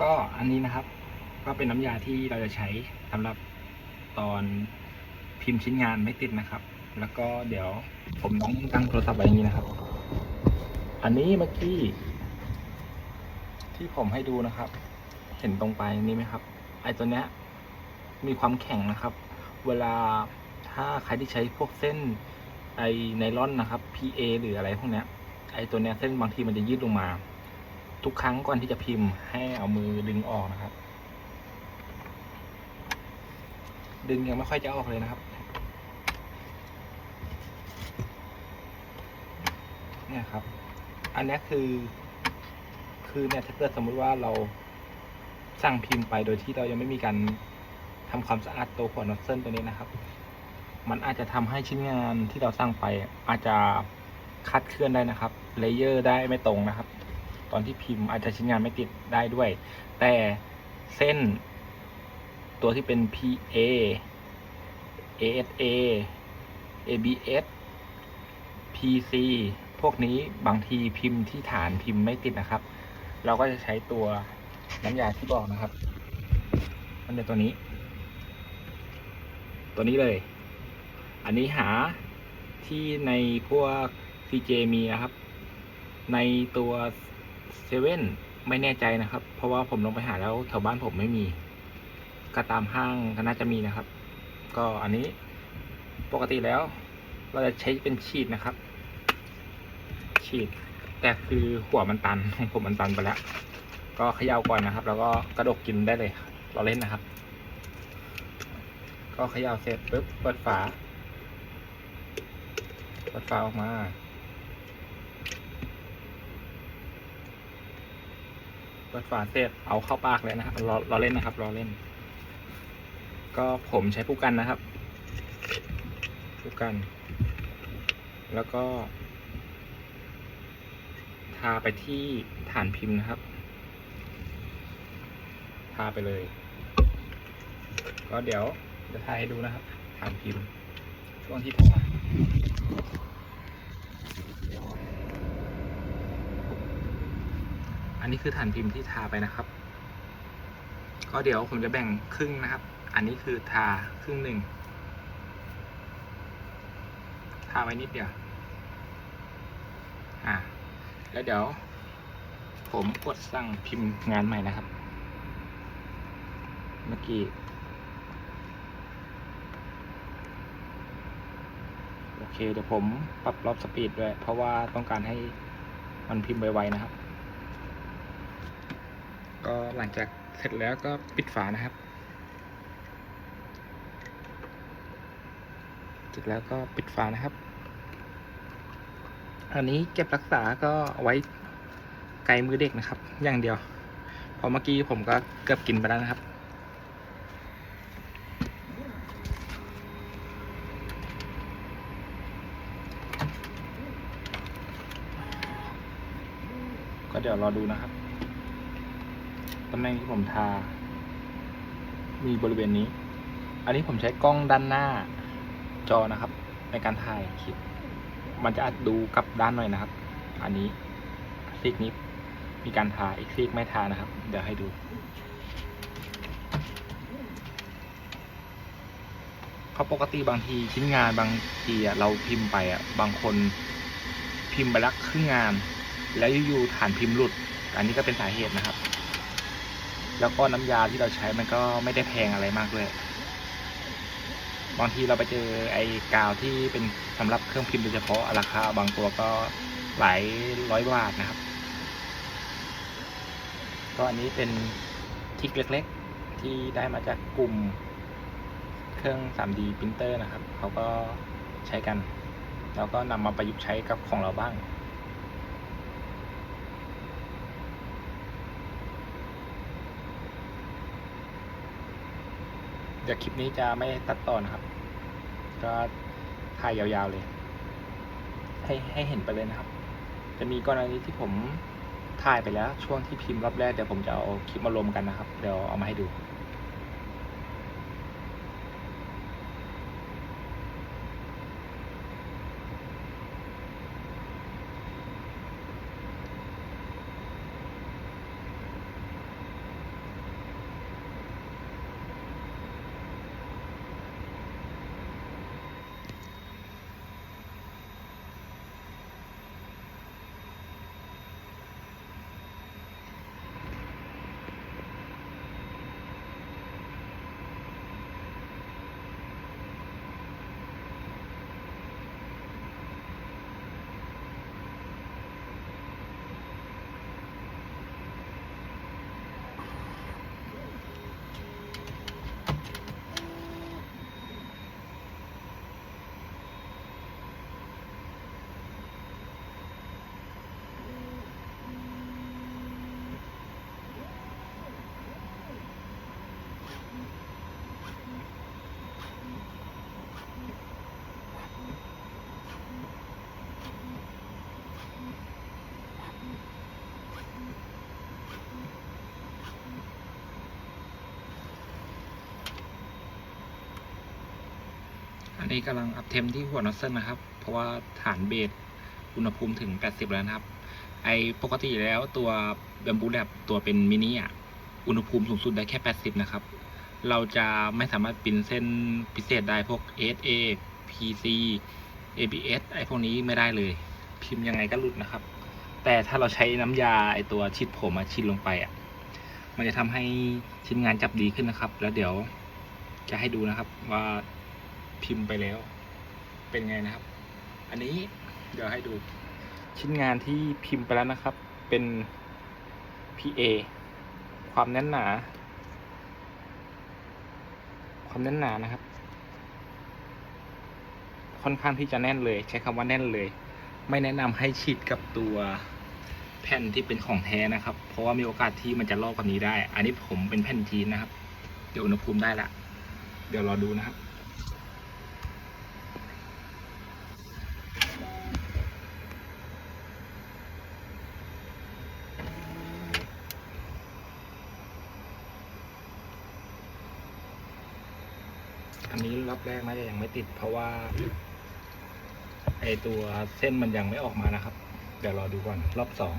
ก็อันนี้นะครับ ก็เป็นน้ำยาที่เราจะใช้สำหรับตอนพิมพ์ชิ้นงานไม่ติดนะครับ แล้วก็เดี๋ยวผมต้องตั้งโทรศัพท์ไว้อย่างนี้นะครับ อันนี้เมื่อกี้ที่ผมให้ดูนะครับ เห็นตรงไปนี้ไหมครับ ไอ้ตัวเนี้ยมีความแข็งนะครับ เวลาถ้าใครที่ใช้พวกเส้นไอไนลอนนะครับ PA หรืออะไรพวกเนี้ย ไอตัวเนี้ยเส้นบางทีมันจะยืดลงมา ทุกครั้งก่อนที่จะพิมพ์ ให้เอามือดึงออกนะครับ ดึงยังไม่ค่อยจะออกเลยนะครับ เนี่ยครับ อันนี้คือ คือเนี่ยถ้าเกิดสมมุติว่าเราสั่งพิมพ์ไปโดยที่เรายังไม่มีการทำความสะอาดตัวหัวน็อตเส้นตัวนี้นะครับ มันอาจจะทำให้ชิ้นงานที่เราสร้างไป อาจจะคลาดเคลื่อนได้นะครับ เลเยอร์ได้ไม่ตรงนะครับ อนที่พิมพ์อาจจะชิ้นงานไม่ติดได้ด้วย แต่เส้นตัวที่เป็น PA ASA ABS PC พวกนี้บางทีพิมพ์ที่ฐานพิมพ์ไม่ติดนะครับ เราก็จะใช้ตัวน้ำยาที่บอกนะครับมันจะตัวนี้ ตัวนี้เลย อันนี้หาที่ในพวก CJ มีนะครับ ในตัว เซเว่นไม่แน่ใจนะครับ เพราะว่าผมลงไปหาแล้วแถวบ้านผมไม่มีก็ตามห้างก็น่าจะมีนะครับ ก็อันนี้ปกติแล้ว เราจะใช้เป็นฉีดนะครับ ฉีด แต่คือหัวมันตันของผมมันตันไปแล้ว ก็เขย่าก่อนนะครับ แล้วก็กระดกกินได้เลย เราเล่นนะครับ ก็เขย่าเสร็จปุ๊บเปิดฝาเปิดฝาออกมา เปิดฝาเสร็จเอาเข้าปากเลยนะครับรอรอเล่นนะครับรอเล่น ก็ผมใช้ผู้กันนะครับ ผู้กัน แล้วก็ ทาไปที่ฐานพิมพ์นะครับ ทาไปเลย ก็เดี๋ยวจะทาให้ดูนะครับ ฐานพิมพ์ช่วงที่ทา อันนี้คือฐานพิมพ์ที่ทาไปนะครับ ก็เดี๋ยวผมจะแบ่งครึ่งนะครับ อันนี้คือทาครึ่งหนึ่งทาไว้นิดเดียว อ่า แล้วเดี๋ยว ผมกดสั่งพิมพ์งานใหม่นะครับ เมื่อกี้ โอเค เดี๋ยวผมปรับรอบสปีดด้วย เพราะว่าต้องการให้มันพิมพ์ไวๆนะครับ ก็หลังจากเสร็จแล้วก็ปิดฝานะครับเสร็จแล้วก็ปิดฝานะครับ อันนี้เก็บรักษาก็าไว้ไกลมือเด็กนะครับ อย่างเดียวพอเมื่อกี้ผมก็เกือบกินไปแล้วนะครับก็เดี๋ยวรอดูนะครับ ตำแหน่งที่ผมทา มีบริเวณนี้ อันนี้ผมใช้กล้องด้านหน้าจอนะครับ ในการถ่ายคลิป มันจะอาจดูกลับด้านหน่อยนะครับ อันนี้ซีกนี้มีการทาอีกซีกไม่ทานะครับ เดี๋ยวให้ดูเพราะปกติบางทีชิ้นงานบางทีเราพิมพ์ไปอะบางคนพิมพ์ไปแล้วครึ่งงาน แล้วอยู่ๆฐานพิมพ์หลุด อันนี้ก็เป็นสาเหตุนะครับ แล้วก็น้ำยาที่เราใช้มันก็ไม่ได้แพงอะไรมากด้วยบางทีเราไปเจอไอ้กาวที่เป็นสำหรับเครื่องพิมพ์โดยเฉพาะราคาบางตัวก็หลายร้อยบาทนะครับ ก็อันนี้เป็นทิกเล็กๆ ที่ได้มาจากกลุ่มเครื่อง 3D ปรินเตอร์นะครับ เขาก็ใช้กัน แล้วก็นำมาประยุกต์ใช้กับของเราบ้าง เดี๋ยวคลิปนี้จะไม่ตัดต่อนะครับ ก็ถ่ายยาวๆเลย ให้ให้เห็นไปเลยนะครับ จะมีกรณีที่ผมถ่ายไปแล้ว ช่วงที่พิมพ์รอบแรกเดี๋ยวผมจะเอาคลิปมารวมกันนะครับ เดี๋ยวเอามาให้ดู อันนี้กำลังอัพเทมที่หัวนอสเซนนะครับ เพราะว่าฐานเบสอุณหภูมิถึง 80 แล้วนะครับ ไอปกติแล้วตัวแบมบูแลบตัวเป็นมินิอะ อุณหภูมิสูงสุดได้แค่ 80 นะครับ เราจะไม่สามารถปินเส้นพิเศษได้พวก SA PC ABS ไอพวกนี้ไม่ได้เลย พิมพ์ยังไงก็หลุดนะครับ แต่ถ้าเราใช้น้ำยาไอตัวชิดผมมาชิดลงไปอะ มันจะทำให้ชิ้นงานจับดีขึ้นนะครับ แล้วเดี๋ยวจะให้ดูนะครับว่า พิมพ์ไปแล้ว เป็นไงนะครับ อันนี้เดี๋ยวให้ดูชิ้นงานที่พิมพ์ไปแล้วนะครับ เป็น PA ความแน่นหนา ความแน่นหนานะครับ ค่อนข้างที่จะแน่นเลย ใช้คำว่าแน่นเลย ไม่แนะนำให้ฉีดกับตัวแผ่นที่เป็นของแท้นะครับ เพราะว่ามีโอกาสที่มันจะลอกกว่านี้ได้ อันนี้ผมเป็นแผ่นจีนนะครับ เดี๋ยวอุณหภูมิได้ละ เดี๋ยวรอดูนะครับ อันนี้รอบแรกน่าจะยังไม่ติด เพราะว่า ไอตัวเส้นมันยังไม่ออกมานะครับ เดี๋ยวรอดูก่อน รอบสอง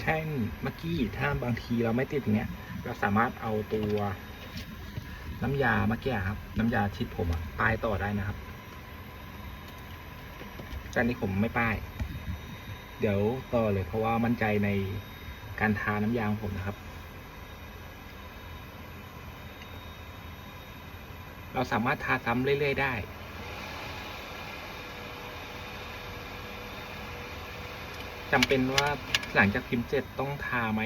ใช่เมื่อกี้ถ้าบางทีเราไม่ติดเนี้ยเราสามารถเอาตัวน้ำยาเมื่อกี้ครับ น้ำยาชิดผมอะป้ายต่อได้นะครับแต่นี้ผมไม่ป้าย เดี๋ยวต่อเลยเพราะว่ามั่นใจใน การทาน้ำยางผมนะครับ เราสามารถทาซ้ำเรื่อย ๆ ได้ จำเป็นว่าหลังจากพิมพ์เสร็จต้องทาไหม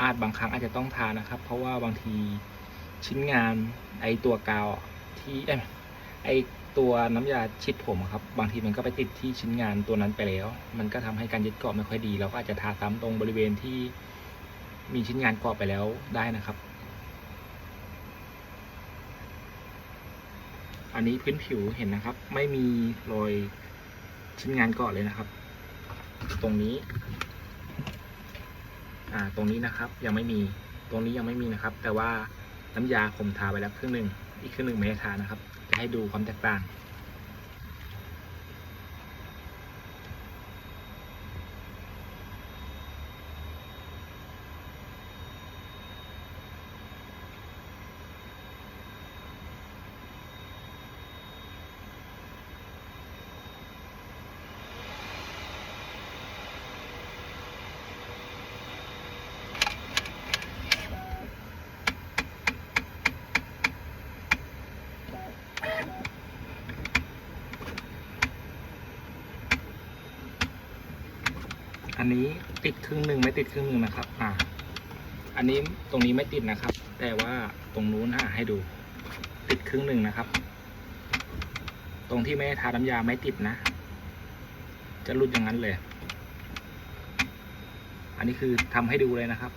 อาจบางครั้งอาจจะต้องทานะครับ เพราะว่าบางทีชิ้นงานไอตัวกาวที่ ไอตัวน้ำยาชิดผมครับ บางทีมันก็ไปติดที่ชิ้นงานตัวนั้นไปแล้ว มันก็ทำให้การยึดเกาะไม่ค่อยดี เราก็อาจจะทาซ้ำตรงบริเวณที่มีชิ้นงานเกาะไปแล้วได้นะครับ อันนี้พื้นผิวเห็นนะครับ ไม่มีรอยชิ้นงานเกาะเลยนะครับ ตรงนี้ อ่า ตรงนี้นะครับ ยังไม่มี ตรงนี้ยังไม่มีนะครับ แต่ว่าน้ำยาผมทาไปแล้วครึ่งหนึ่งอีกครึ่งหนึ่งไม่ได้ทานะครับ ให้ดูความแตกต่าง นี้ติดครึ่งหนึ่งไม่ติดครึ่งหนึ่งนะครับ อ่า อันนี้ตรงนี้ไม่ติดนะครับ แต่ว่าตรงนู้นอ่าให้ดู ติดครึ่งหนึ่งนะครับ ตรงที่ไม่ทาน้ำยาไม่ติดนะ จะรุดอย่างนั้นเลย อันนี้คือทำให้ดูเลยนะครับ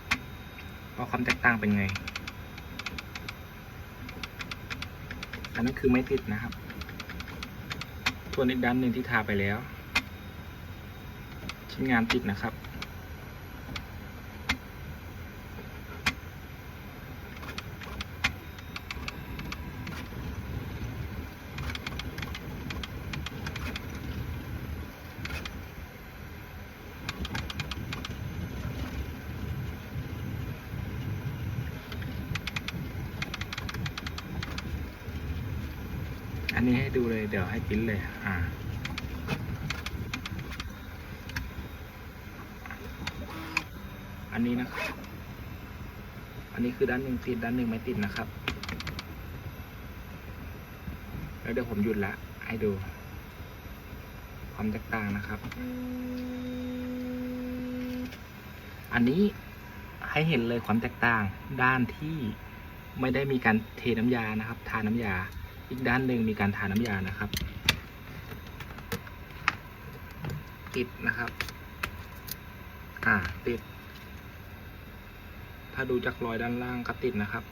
ว่าความแตกต่างเป็นไง อันนั้นคือไม่ติดนะครับส่วนอีกด้านหนึ่งที่ทาไปแล้ว ชิ้นงานติดนะครับ อันนี้ให้ดูเลยเดี๋ยวให้ปิ้นเลยอ่า อันนี้นะครับ อันนี้คือด้านหนึ่งติดด้านหนึ่งไม่ติดนะครับ แล้วเดี๋ยวผมหยุดละให้ดู ความแตกต่างนะครับ อันนี้ให้เห็นเลยความแตกต่างด้านที่ไม่ได้มีการเทน้ำยานะครับ ทาน้ำยา อีกด้านหนึ่งมีการทาน้ำยานะครับ ติดนะครับ อ่า ติด ถ้าดูจากรอยด้านล่างก็ติดนะครับ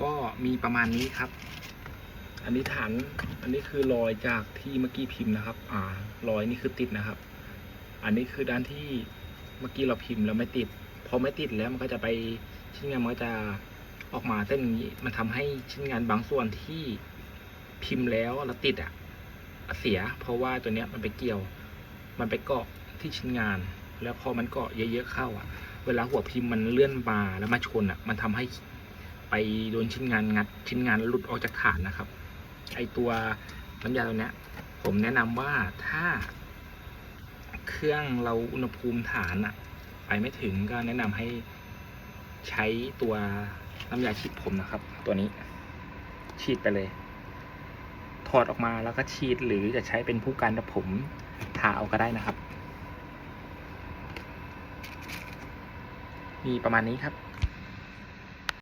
ก็มีประมาณนี้ครับ อันนี้ฐานอันนี้คือรอยจากที่เมื่อกี้พิมพ์นะครับ อ่ารอยนี่คือติดนะครับ อันนี้คือด้านที่เมื่อกี้เราพิมพ์แล้วไม่ติด พอไม่ติดแล้วมันก็จะไปชิ้นงานมันก็จะออกมาเส้นอย่างนี้มันทำให้ชิ้นงานบางส่วนที่พิมพ์แล้วแล้วติดอะเสีย เพราะว่าตัวเนี้ยมันไปเกี่ยว มันไปเกาะ ที่ชิ้นงาน แล้วพอมันเกาะเยอะๆเข้าอะ เวลาหัวพิมพ์มันเลื่อนมาแล้วมาชนอะ มันทำให้ไปโดนชิ้นงานงัด ชิ้นงานหลุดออกจากฐานนะครับ ไอตัวน้ำยาตัวเนี้ย ผมแนะนำว่าถ้า เครื่องเราอุณหภูมิฐานอะไปไม่ถึงก็แนะนำให้ใช้ตัวน้ำยาฉีดผมนะครับ ตัวนี้ฉีดไปเลย ถอดออกมาแล้วก็ฉีดหรือจะใช้เป็นผู้กันผมทาเอาก็ได้นะครับ มีประมาณนี้ครับ